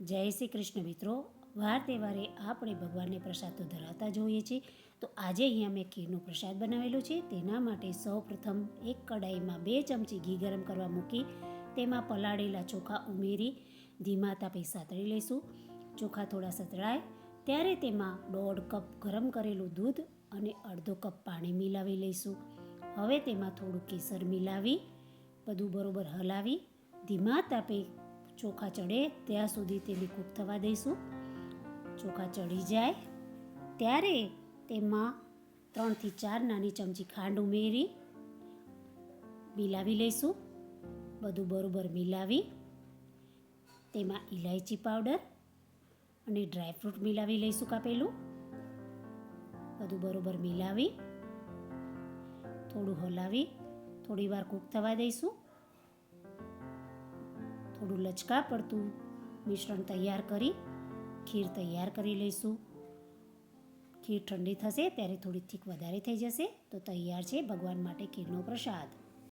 જય શ્રી કૃષ્ણ મિત્રો. વાર તહેવારે આપણે ભગવાનને પ્રસાદ તો ધરાવતા જોઈએ છીએ. તો આજે અહીંયા મેં ખીરનો પ્રસાદ બનાવેલો છે. તેના માટે સૌ પ્રથમ એક કડાઈમાં બે ચમચી ઘી ગરમ કરવા મૂકી તેમાં પલાળેલા ચોખા ઉમેરી ધીમા તાપે સાતળી લઈશું. ચોખા થોડા સતળાય. ત્યારે તેમાં દોઢ કપ ગરમ કરેલું દૂધ અને અડધો કપ પાણી મિલાવી લઈશું. હવે તેમાં થોડું કેસર મિલાવી, બધું બરોબર હલાવી, ધીમા તાપે ચોખા ચડે ત્યાં સુધી તેને કૂક થવા દઈશું. ચોખા ચડી જાય ત્યારે તેમાં ત્રણથી ચાર નાની ચમચી ખાંડ ઉમેરી મિલાવી લઈશું. બધું બરોબર મિલાવી. તેમાં ઇલાયચી પાવડર અને ડ્રાયફ્રૂટ મિલાવી લઈશું કાપેલું. બધું બરોબર મિલાવી. થોડું હલાવી, થોડી વાર કૂક થવા દઈશું. થોડું લચકા પડતું મિશ્રણ તૈયાર કરી ખીર તૈયાર કરી લઈશું. ખીર ઠંડી થશે ત્યારે થોડી થીક વધારે થઈ જશે. તો તૈયાર છે ભગવાન માટે ખીરનો પ્રસાદ.